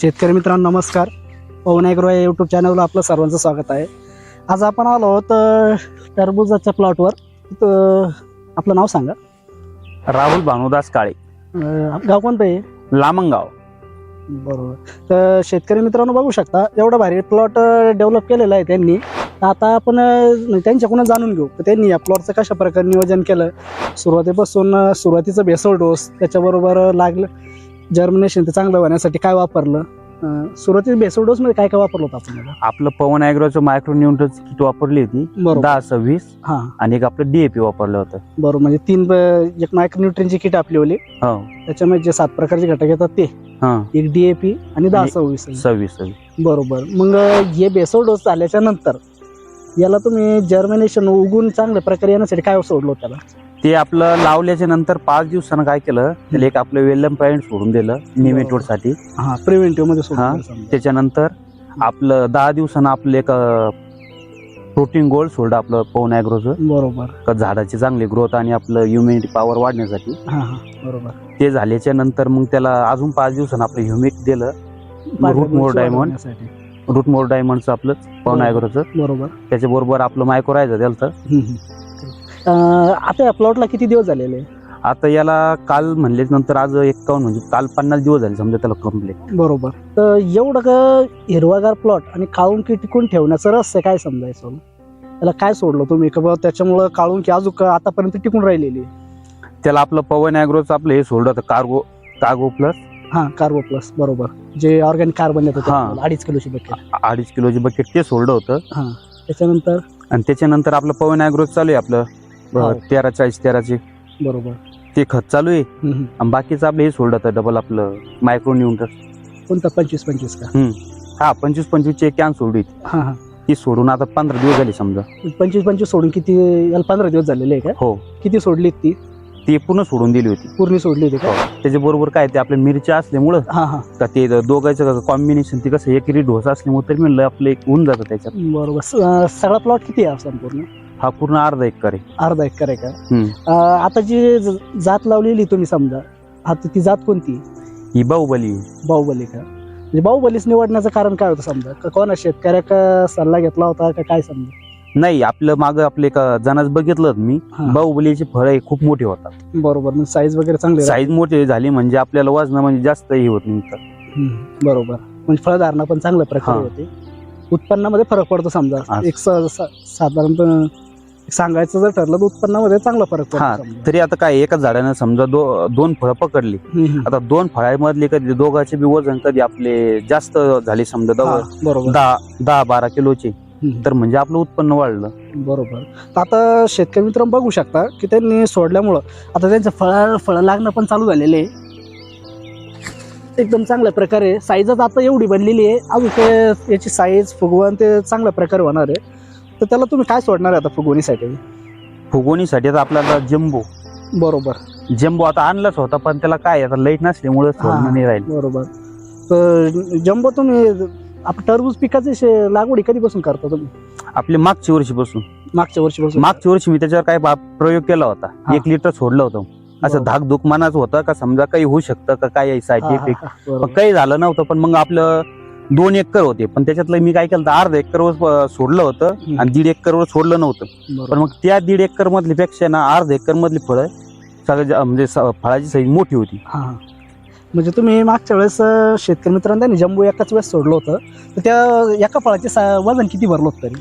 शेतकरी मित्रांनो नमस्कार. पवन ॲग्रो या यूट्यूब चॅनलवर आपलं सर्वांचं स्वागत आहे. आज आपण आलो आहोत टरबुजाच्या प्लॉटवर तर आपलं नाव सांगा. राहुल भानुदास काळे. अ, गाव कोणतं आहे लामंगाव बरोबर. तर शेतकरी मित्रांनो बघू शकता एवढा भारी प्लॉट डेव्हलप केलेला आहे त्यांनी. तर आता आपण अ, त्यांच्याकडून जाणून घेऊ. तर त्यांनी या प्लॉटचं कशा प्रकारे नियोजन केलं? सुरुवातीपासून अ, सुरुवातीचं बेसळ डोस त्याच्याबरोबर लागलं जर्मिनेशन ते चांगलं होण्यासाठी काय वापरलं? अ, सुरुवातीच्या बेसळ डोसमध्ये काय काय वापरलं होतं आपण? याला? आपलं पवन ॲग्रोचं मायक्रो न्यूट्रनची किट वापरली होती? बरोबर. दहा सव्वीस हां. आणि एक आपलं डीएपी वापरलं होतं. बरोबर. म्हणजे तीन ब- एक मायक्रोन्युट्रिनची किट आपली होली हो. त्याच्यामध्ये जे सात प्रकारचे घटक येतात ते. हा. एक डीएपी आणि दहा आणि सव्वीस. सव्वीस सव्वीस. बरोबर. मग हे बेसळ डोस झाल्याच्यानंतर याला तुम्ही जर्मिनेशन उगून चांगल्या प्रकारे येण्यासाठी काय सोडलो त्याला? ते आपलं लावल्याच्या नंतर पाच दिवसानं काय केलं त्याला एक आपलं वेलम पॉईंट सोडून दिलं निमेटोडसाठी हा प्रिव्हेंटिव्हमध्ये हा. त्याच्यानंतर आपलं दहा दिवसानं आपलं एक प्रोटीन गोल्ड सोडलं आपलं पवन ॲग्रोचं. बरोबर. का झाडाची चांगली ग्रोथ आणि आपलं ह्युमिनिटी पॉवर वाढण्यासाठी. हा हा बरोबर. ते झाल्याच्यानंतर मग त्याला अजून पाच दिवसानं आपलं ह्युमिक दिलं. Root more diamond. वाढवण्यासाठी. रूट मोर डायमंडचं आपलं पवन. ॲग्रोचं. बरोबर. त्याच्याबरोबर आपलं मायक्रोरायझर दिलं तर हम्म, हम्म. आता या प्लॉटला किती दिवस झालेले? आता याला काल म्हणले नंतर आज एक्कावन्न म्हणजे काल पन्नास दिवस झाले समजा त्याला कंप्लीट बरोबर. तर एवढं का हिरवागार प्लॉट आणि काळुंकी टिकून ठेवण्याचं रहस्य काय समजायचं? त्याला काय सोडलं तुम्ही? का त्याच्यामुळं काळुंकी अजून आतापर्यंत टिकून राहिलेली? त्याला आपलं पवन ॲग्रोचं आपलं हे सोडलं होतं कार्गो कार्गो प्लस. हा कार्बो प्लस बरोबर. जे ऑर्गॅनिक कार्बन येतं हा. त्याच्यामध्ये, अडीच किलोची बकेट अडीच किलोची बकेट ते सोडलं होतं. हा त्याच्यानंतर? आणि त्याच्यानंतर आपलं पवन ॲग्रो चालू आहे आपलं. हो. तेरा चाळीस तेराचे बरोबर. ते खत चालू आहे. हम्म, हम्म. आणि बाकीचं आपलं हे सोडलं होतं डबल आपलं मायक्रो न्यूटर कोणता? पंचवीस पंचवीस का? हा पंचवीस पंचवीसची कॅन होती. हा हा. ती सोडून आता पंधरा दिवस झाले समजा. पंचवीस पंचवीस सोडून किती याला पंधरा दिवस झालेले आहे का? हो. किती सोडली ती? ती पूर्ण सोडून दिली होती. पूर्ण सोडली होती का? त्याच्याबरोबर काय ते आपल्या मिरच्या असल्यामुळं हा हा. का ते दोघांचं कॉम्बिनेशन ते कसं एक ढोसा असल्यामुळे तरी म्हणलं आपलं एक होऊन जातं त्याच्यात. बरोबर. स- अं, सगळा प्लॉट किती आहे संपूर्ण? हा पूर्ण अर्धा एकर आहे अर्धा एकर आहे का हम्म. अं, आता जी ज- जात लावलेली तुम्ही समजा आता ती जात कोणती ही बाहुबली आहे. बाहुबली का म्हणजे बाहुबलीच निवडण्याचं कारण काय होतं समजा का कोणा शेतकऱ्या का सल्ला घेतला होता का काय समजा नाही आपलं माग आपले एक जणाच बघितलं होतं मी हा. बाहुबलीचे फळ हे खूप मोठे होतात बरोबर साईज वगैरे चांगली. साईज मोठे झाली म्हणजे आपल्याला वजन म्हणजे जास्त हे होत नाही तर. हम्म, बरोबर म्हणजे फळधारणा पण चांगल्या प्रकारे हा. होते उत्पन्नामध्ये फरक पडतो समजा हा. एक स- स- साधारणतः सांगायचं जर ठरलं तर उत्पन्नामध्ये चांगला फरक हा पडतो. तरी आता काय एकाच झाडानं समजा दो दोन फळं पकडली. हम्म, हम्म. आता दोन फळामधले कधी दोघांचे बी वजन कधी आपले जास्त झाले समजा हा, बरोबर. दहा दहा बारा किलोचे हम्म. तर म्हणजे आपलं उत्पन्न वाढलं. बरोबर. तर आता शेतकरी मित्र बघू शकता की त्यांनी सोडल्यामुळं आता त्यांचं फळ फळं लागणं पण चालू झालेले आहे. एकदम चांगल्या प्रकारे साईजच आता एवढी बनलेली आहे. अजून ते याची साईज फुगवण ते चांगल्या प्रकारे होणार आहे. तर त्याला तुम्ही काय सोडणार आहे आता फुगवणीसाठी? फुगवणीसाठी आता आपल्याला जम्बो. बरोबर. जम्बो आता आणलाच होता पण त्याला काय आता लाइट नसल्यामुळे सोडणं नाही राहील. बरोबर. तर जम्बो तुम्ही आपण टरबूज पिकाची शे- लागवडी कधीपासून करता तुम्ही? आपले मागच्या वर्षीपासून. मागच्या वर्षीपासून? मागच्या वर्षी मी त्याच्यावर काय बा- प्रयोग केला होता. हा. एक लिटर सोडलं होतं. असं बरोबर. धाकधूक मनाचं होतं का समजा काही होऊ शकतं का काय हा, साईड हा, इफेक्ट हा, पण बरोबर. काही झालं नव्हतं पण मग आपलं दोन एकर होते पण त्याच्यातलं मी काय केलं अर्धा एकरवर सोडलं होतं. आणि दीड एकरवर सोडलं नव्हतं पण. मग त्या दीड एकर मधली पेक्षा ना अर्धा एकर मधली फळं सगळं म्हणजे फळाची साईज मोठी होती. म्हणजे तुम्ही मागच्या वेळेस शेतकरी मित्रांनी जम्बो एकाच वेळेस सोडलं होतं तर त्या एका फळाचे वजन किती भरलं होतं तरी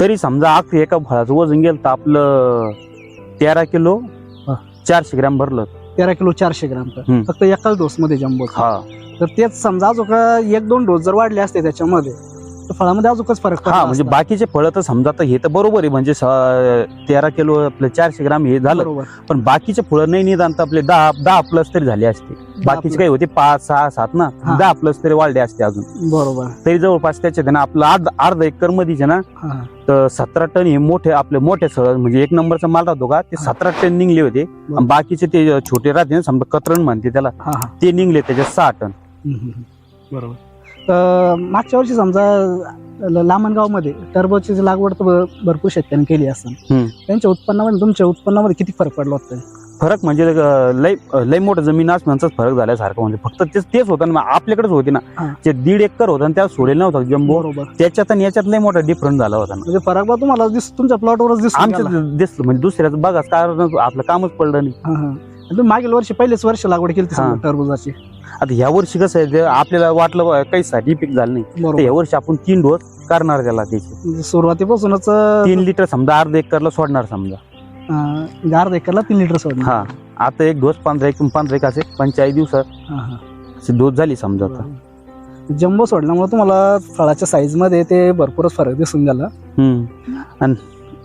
तरी समजा अख्खं एका फळाचं वजन गेलं तर आपलं तेरा किलो. चारशे ग्रॅम भरलं तेरा किलो चारशे ग्राम तर. हम्म. फक्त एकाच डोस मध्ये जम्बो हा. तर तेच समजा अजून का एक दोन डोस जर वाढले असते त्याच्यामध्ये तर फळामध्ये अजूनच फरक हा म्हणजे. बाकीचे फळं तर समजा तर हे तर बरोबर आहे म्हणजे स- तेरा किलो आपलं चारशे ग्राम हे झालं. बरोबर. पण बाकीचे फळं नाही निदान तर आपले दहा दहा प्लस तरी झाले असते. बाकीचे काही होते पाच सहा सात ना हा. दहा प्लस तरी वाढले असते अजून. बरोबर. तरी जवळपास त्याच्यात आहे ना आपलं अर्ध अर्धा एकर मध्येच आहे ना हा. हा. तर सतरा टन हे मोठे आपले मोठे सळ म्हणजे एक नंबरचा माल राहतो का ते. सतरा टन निघले होते. आणि बाकीचे ते छोटे राहते ना समजा कतरण म्हणते त्याला हा हा. ते निघले त्याच्यात सहा टन. हम्म, हम्म, हम्म. बरोबर. तर मागच्या वर्षी समजा लामणगावमध्ये टरबूजची लागवड तर भरपूर शेतकऱ्यांनी केली असेल. त्यांच्या उत्पन्नामध्ये तुमच्या उत्पन्नामध्ये किती फरक पडला होता फरक म्हणजे लय लय मोठं जमीन असण्याचाच फरक झाल्यासारखं म्हणजे फक्त तेच तेच होतं ना आपल्याकडेच होते ना. जे दीड एकर होतं आणि त्यात सोडेल नव्हतं जम्बो. त्याच्यात आणि याच्यात लय मोठा डिफरन्स झाला होता म्हणजे फरक बा तुम्हाला दिस तुमच्या प्लॉटवरच दिसतो आमच्या दिसलं म्हणजे दुसऱ्याचं बघाच कारण आपलं कामच पडलं नाही. तुम्ही मागील वर्षी पहिलेच वर्ष लागवड केली हा. टरबुजाची. आता ह्या वर्षी कसं आहे जे आपल्याला वाटलं बा, काही साईड इफेक्ट झालं नाही. तर बरोबर. या वर्षी आपण तीन डोस करणार त्याला त्याचे. म्हणजे सुरुवातीपासूनच तीन लिटर समजा अर्धा एकरला सोडणार समजा. अं, म्हणजे अर्धा एकरला तीन लिटर सोडणार. हा. आता एक डोस पंधरा एक पंधरा एक असे पंचेचाळीस दिवसात हा, हा. असे डोस झाली समजा आता. जम्बो सोडल्यामुळे तुम्हाला फळाच्या साईजमध्ये ते भरपूरच फरक दिसून हम्म. आणि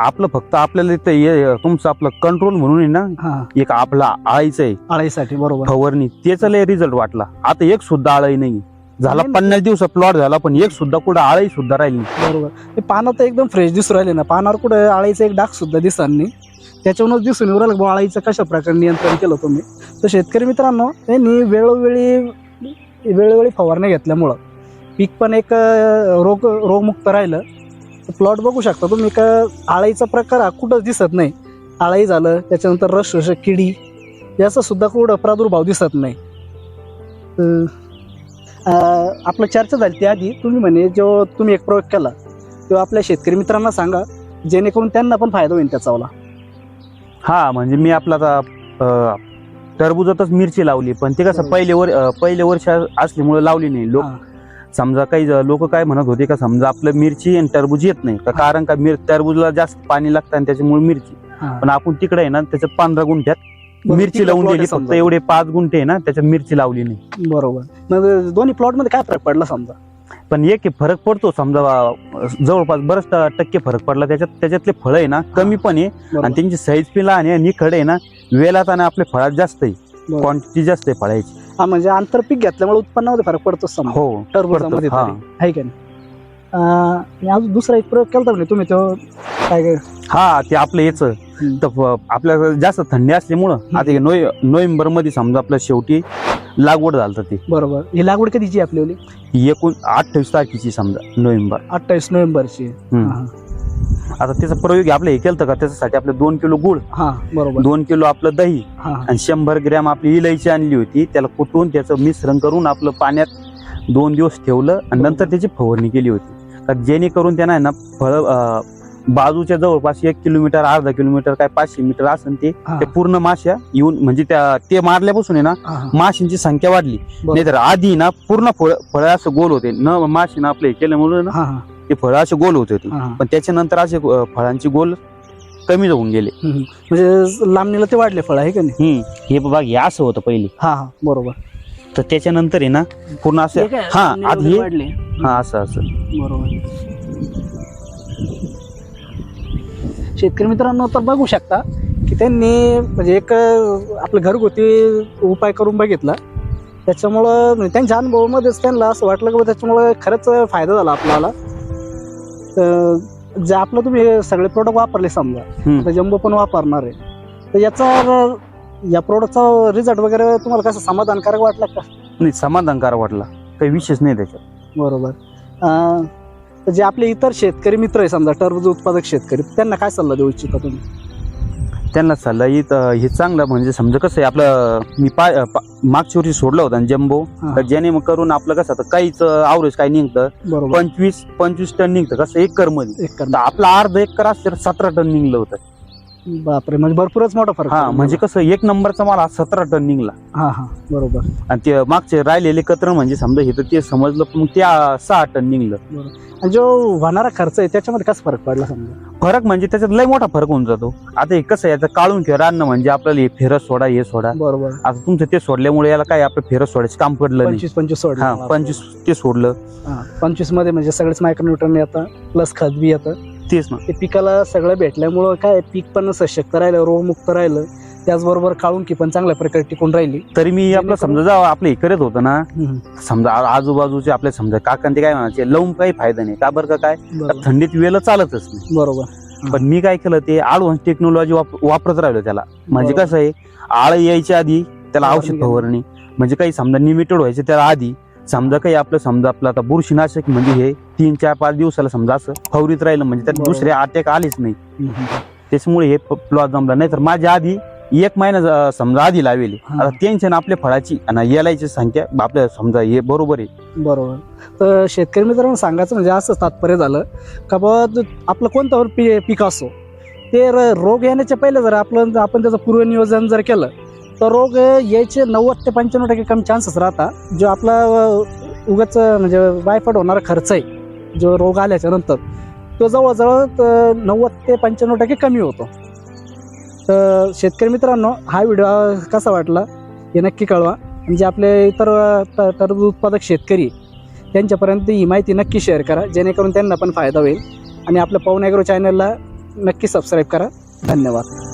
आपलं फक्त आपल्याला इथं हे- तुमचं आपलं कंट्रोल म्हणून आहे ना हा. एक आपला आळीचं आहे. आळीसाठी बरोबर. फवारणी. त्याचा लय रिझल्ट वाटला. आता एक सुद्धा आळी नाही. झाला नाही. पन्नास दिवस प्लॉट झाला पण एक सुद्धा कुठं आळी सुद्धा राहिली नाही. बरोबर. ते पानं तर एकदम फ्रेश दिसून राहिले ना. पानावर कुठे आळीचं एक डाग सुद्धा दिसणार नाही. त्याच्यावरूनच दिसून येऊ राहिलं बुवा आळीचं कशा प्रकारे नियंत्रण केलं तुम्ही. तर शेतकरी मित्रांनो त्यांनी वेळोवेळी वेळोवेळी फवारणी घेतल्यामुळं पीक पण एक अं, रोग रोगमुक्त राहिलं. प्लॉट बघू शकता तुम्ही का आळीचा प्रकार हा कुठंच दिसत नाही आळी झालं त्याच्यानंतर रस किडी याचा सुद्धा कुठं प्रादुर्भाव दिसत नाही आपलं चर्चा झाली त्याआधी तुम्ही म्हणे जो तुम्ही एक प्रयोग केला तो आपल्या शेतकरी मित्रांना सांगा जेणेकरून त्यांना पण फायदा होईल त्याचावाला हा म्हणजे मी आपला आता टरबुजातच मिरची लावली पण ते कसं. पहिले वर पहिले वर्ष असल्यामुळे लावली नाही लोक. समजा काही लोक काय म्हणत होते का समजा आपलं मिरची आणि टरबूज येत नाही का कारण का मिर टरबूजला जास्त पाणी लागतं आणि त्याच्यामुळे मिरची. पण आपण तिकडे आहे ना त्याच्यात पंधरा गुंठ्यात मिरची लावून दिली फक्त. एवढे पाच गुंठे आहे ना त्याच्यात मिरची लावली नाही. बरोबर. मग दोन्ही प्लॉटमध्ये काय फरक पडला समजा? पण एक फरक पडतो समजा जवळपास बरंच टक्के फरक पडला. त्याच्यात त्याच्यातले फळ आहे ना कमी पण आहे. आणि त्यांची साईज आहे आणि खड आहे ना वेलात आणि आपल्या फळात जास्त आहे. क्वांटिटी जास्त आहे फळाची. हा म्हणजे आंतरपीक घेतल्यामुळे उत्पन्नामध्ये फरक पडतो समजा. हो टरबुजामध्ये पडतो. तरी. आहे का नाही? अं, आणि अजून दुसरा एक प्रयोग केला म्हणे तुम्ही तो? काय काय? हा ते आपलं याच. तर आपल्याला जास्त थंडी असल्यामुळं आता नोव्हेंबरमध्ये समजा आपल्या शेवटी लागवड झालं ते. बरोबर. ही लागवड कधीची आहे आपली एकूण अठ्ठावीस तारखेची समजा नोव्हेंबर. अठ्ठावीस नोव्हेंबरची. हम्म. हा, आता त्याचा प्रयोग आपलं हे केलं का? त्याच्यासाठी आपलं दोन किलो गुळ हा बरोबर. दोन किलो आपलं दही हा आणि शंभर ग्रॅम आपली इलायची आणली होती. त्याला कुटून त्याचं मिश्रण करून आपलं पाण्यात दोन दिवस ठेवलं आणि नंतर त्याची फवारणी केली होती. का जेणेकरून त्यांना आहे ना फळ बाजूच्या जवळपास एक किलोमीटर अर्धा किलोमीटर काय पाचशे मीटर असेल ते हा, ते पूर्ण माश्या येऊन म्हणजे त्या ते मारल्यापासून आहे ना हा, हा. माशींची संख्या वाढली. बरोबर. नाहीतर आधी ना पूर्ण फळ फळ असं गोल होते. न माशीनं आपलं हे केल्यामुळे ना हा, हा, ते फळ असे गोल होते होते. हा. पण त्याच्यानंतर असे अं, फळांची गोल कमी होऊन गेले. हम्म. म्हणजे लांबणीला ते वाढले फळ आहे का नाही? हम्म. हे बघ हे असं होतं पहिले. हा हा. बरोबर. तर त्याच्यानंतर आहे ना पूर्ण असं हे आधी हे- वाढले. हा असं असं. बरोबर. शेतकरी मित्रांनो तर बघू शकता की त्यांनी म्हणजे एक अं, आपलं घरगुती उपाय करून बघितला. त्याच्यामुळं म्हणजे त्यांच्या अनुभवामध्येच त्यांना असं वाटलं की त्याच्यामुळं खरंच फायदा झाला आपल्याला. तर जे आपलं तुम्ही हे सगळे प्रोडक्ट वापरले समजा हम्म. आता जम्बो पण वापरणार आहे. तर याचा या प्रोडक्टचा रिझल्ट वगैरे तुम्हाला कसं समाधानकारक वाटला का? नाही समाधानकारक वाटला. काही विशेष नाही त्याच्यात. बरोबर. अं, तर जे आपले इतर शेतकरी मित्र आहे समजा टरबूज उत्पादक शेतकरी त्यांना काय सल्ला देऊ इच्छिता तुम्ही? त्यांना सल्ला येत हे चांगलं म्हणजे समजा कसं आहे आपलं मी पाय पा- मागच्या वर्षी सोडलं होतं जम्बो. हा, तर ज्याने मग करून आपलं कसं आता काहीच आवरेज काय निघतं. बरोबर. पंचवीस पंचवीस टन निघतं. कसं एकरमध्ये एक तर. आपला अर्धा एकर असतं तर सतरा टन निघलं होतं. बापरे म्हणजे भरपूरच मोठा फरक हा पडला. म्हणजे कसं एक नंबरचा माल हा सतरा टन निघला. हा हा बरोबर. आणि ते मागचे राहिलेले कत्र म्हणजे समजा हे तर ते समजलं पण मग ते आ, सहा टन निघलं. आणि जो होणारा खर्च आहे त्याच्यामध्ये कसा फरक पडला समजा? फरक म्हणजे त्याच्यात लय मोठा फरक होऊन जातो. आता हे कसं आता काढून ठेवा अन्न म्हणजे आपल्याला हे फेरस सोडा हे सोडा. बरोबर. आता तुमचं ते सोडल्यामुळे याला काय आपलं फेरस सोडायचं काम पडलं नाही. पंचवीस पंचवीस सोडलं. हा मला. पंचवीस ते सोडलं. हा, पंचवीसमध्ये म्हणजे सगळेच मायक्रोन्यूट्रन येतं प्लस खत बी येतं. तेच ना. ते पिकाला सगळं भेटल्यामुळं काय पीक पण सशक्त राहिलं रोगमुक्त राहिलं. त्याचबरोबर काढून की पण चांगल्या प्रकारे टिकून राहिली. तरी मी आपलं समजा जेव्हा आपलं हे करत होतं ना. समजा आ- आजूबाजूचे आपले समजा काकांते ते काय म्हणायचे लावून काही फायदा नाही. का बरं का काय? बरोबर. थंडीत वेळ चालतच नाही. बरोबर. पण मी काय केलं ते ऍडव्हान्स टेक्नॉलॉजी वापरत राहिलो त्याला. म्हणजे बरोबर. कसं आहे आळ यायच्या आधी त्याला फवारणी औषध. फवारणी म्हणजे काही समजा निमिटेड व्हायचं त्याला आधी समजा काही आपलं समजा आपलं आता बुरशीनाशक म्हणजे हे तीन चार पाच दिवसाला समजा असं फवरीत राहिलं म्हणजे त्यात. दुसरे अटॅक आलेच नाही. त्याच्यामुळे हे प्लॉट जमला नाही. तर माझ्या आधी एक महिना समजा आधी लावेली. आता टेन्शन आपल्या फळाची आणि यालायची संख्या आपल्या समजा हे बरोबर आहे. बरोबर. तर शेतकरी मित्रांनो सांगायचं म्हणजे असं तात्पर्य झालं का बा ज- आपलं कोणतं पी पीक असो ते रोग येण्याच्या पहिले जर आपलं आपण त्याचं पूर्वनियोजन जर केलं तर रोग यायचे नव्वद ते पंच्याण्णव टक्के कमी चान्सेस राहतात. जो आपला उगाच म्हणजे वायफट होणारा खर्च आहे. जो रोग आल्याच्यानंतर तो जवळजवळ नव्वद ते पंच्याण्णव टक्के कमी होतो. तर शेतकरी मित्रांनो हा व्हिडिओ कसा वाटला हे नक्की कळवा. म्हणजे आपले इतर तर टरबूज उत्पादक शेतकरी त्यांच्यापर्यंत ही माहिती नक्की शेअर करा. जेणेकरून त्यांना पण फायदा होईल. आणि आपल्या पवन ॲग्रो चॅनलला नक्की सबस्क्राईब करा. धन्यवाद.